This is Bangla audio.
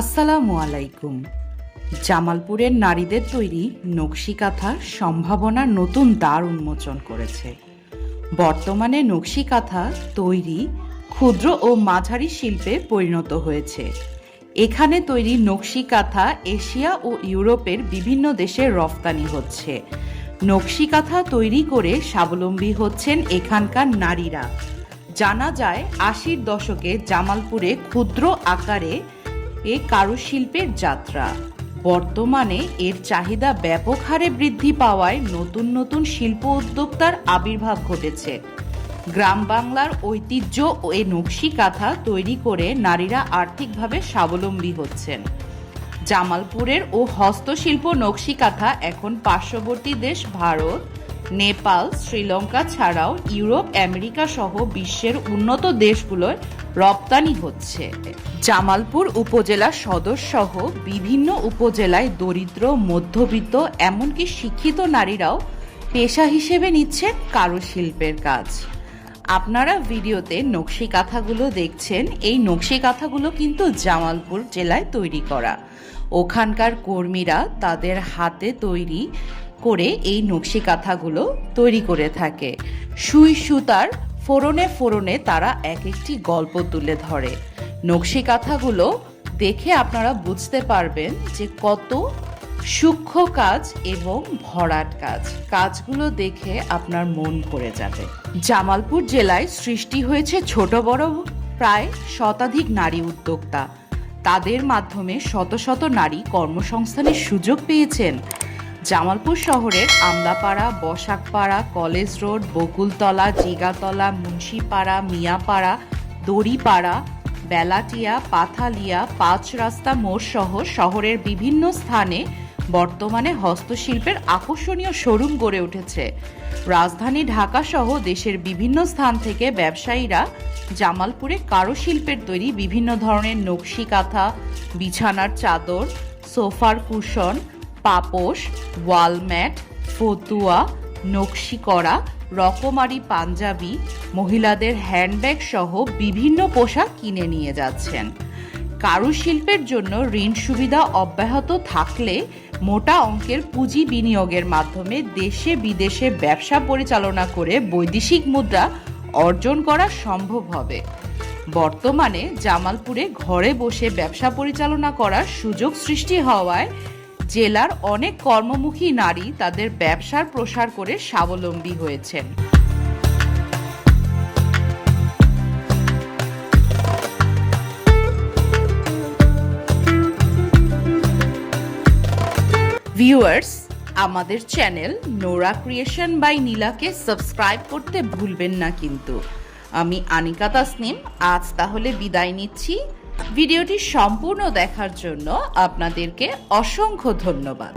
আসসালামু আলাইকুম। জামালপুরের নারীদের তৈরি নকশি কাঁথা সম্ভাবনার নতুন দ্বার উন্মোচন করেছে। বর্তমানে নকশি কাঁথা তৈরি ক্ষুদ্র ও মাঝারি শিল্পে পরিণত হয়েছে। এখানে তৈরি নকশি কাঁথা এশিয়া ও ইউরোপের বিভিন্ন দেশে রফতানি হচ্ছে। নকশি কাঁথা তৈরি করে স্বাবলম্বী হচ্ছেন এখানকার নারীরা। জানা যায়, আশির দশকে জামালপুরে ক্ষুদ্র আকারে এ কারুশিল্পের যাত্রা। বর্তমানে এর চাহিদা ব্যাপক হারে বৃদ্ধি পাওয়ায় নতুন নতুন শিল্প উদ্যোক্তার আবির্ভাব ঘটেছে। গ্রাম বাংলার ঐতিহ্য ও এ নকশি কাঁথা তৈরি করে নারীরা আর্থিকভাবে স্বাবলম্বী হচ্ছেন। জামালপুরের ও হস্তশিল্প নকশি কাঁথা এখন পার্শ্ববর্তী দেশ ভারত নেপাল, শ্রীলঙ্কা ছাড়াও ইউরোপ, আমেরিকা সহ বিশ্বের উন্নত দেশগুলোয় রপ্তানি হচ্ছে। জামালপুর উপজেলা সদর সহ বিভিন্ন উপজেলায় দরিদ্র, মধ্যবিত্ত, এমনকি শিক্ষিত নারীরাও পেশা হিসেবে নিচ্ছেন কারুশিল্পের কাজ। আপনারা ভিডিওতে নকশি কাঁথাগুলো দেখছেন, এই নকশি কাঁথাগুলো কিন্তু জামালপুর জেলায় তৈরি করা। ওখানকার কর্মীরা তাদের হাতে তৈরি করে এই নকশি কাঁথাগুলো তৈরি করে থাকে। সুই সুতার ফোড়নে ফোড়নে তারা এক একটি গল্প তুলে ধরে। নকশি কাঁথাগুলো দেখে আপনারা বুঝতে পারবেন যে কত সূক্ষ্ম কাজ এবং ভরাট কাজ। কাজগুলো দেখে আপনার মন ভরে যাবে। জামালপুর জেলায় সৃষ্টি হয়েছে ছোট বড় প্রায় শতাধিক নারী উদ্যোক্তা। তাদের মাধ্যমে শত শত নারী কর্মসংস্থানের সুযোগ পেয়েছেন। জামালপুর শহরের আমলাপাড়া, বসাকপাড়া, কলেজ রোড, বকুলতলা, জিগাতলা, মুন্সিপাড়া, মিয়াপাড়া, দড়িপাড়া, বেলাটিয়া, পাথালিয়া পাঁচ রাস্তা মোড় সহ শহরের বিভিন্ন স্থানে বর্তমানে হস্তশিল্পের আকর্ষণীয় শোরুম গড়ে উঠেছে। রাজধানী ঢাকা সহ দেশের বিভিন্ন স্থান থেকে ব্যবসায়ীরা জামালপুরে কারুশিল্পের তৈরি বিভিন্ন ধরনের নকশি কাঁথা, বিছানার চাদর, সোফার কুশন পাপোশ, ওয়ালম্যাট, ফতুয়া, নকশি করা, রকমারি পাঞ্জাবি, মহিলাদের হ্যান্ডব্যাগ সহ বিভিন্ন পোশাক কিনে নিয়ে যাচ্ছেন। কারুশিল্পের জন্য ঋণ সুবিধা অব্যাহত থাকলে মোটা অঙ্কের পুঁজি বিনিয়োগের মাধ্যমে দেশে বিদেশে ব্যবসা পরিচালনা করে বৈদেশিক মুদ্রা অর্জন করা সম্ভব হবে। বর্তমানে জামালপুরে ঘরে বসে ব্যবসা পরিচালনা করার সুযোগ সৃষ্টি হওয়ায় জেলার অনেক কর্মমুখী নারী তাদের ব্যবসার প্রসার করে স্বাবলম্বী হয়েছেন। ভিউয়ার্স আমাদের চ্যানেল নোরা ক্রিয়েশন বাই নীলাকে সাবস্ক্রাইব করতে ভুলবেন না কিন্তু। আমি আনিকা তাসনিম, আজ তাহলে বিদায় নিচ্ছি। ভিডিওটি সম্পূর্ণ দেখার জন্য আপনাদেরকে অসংখ্য ধন্যবাদ।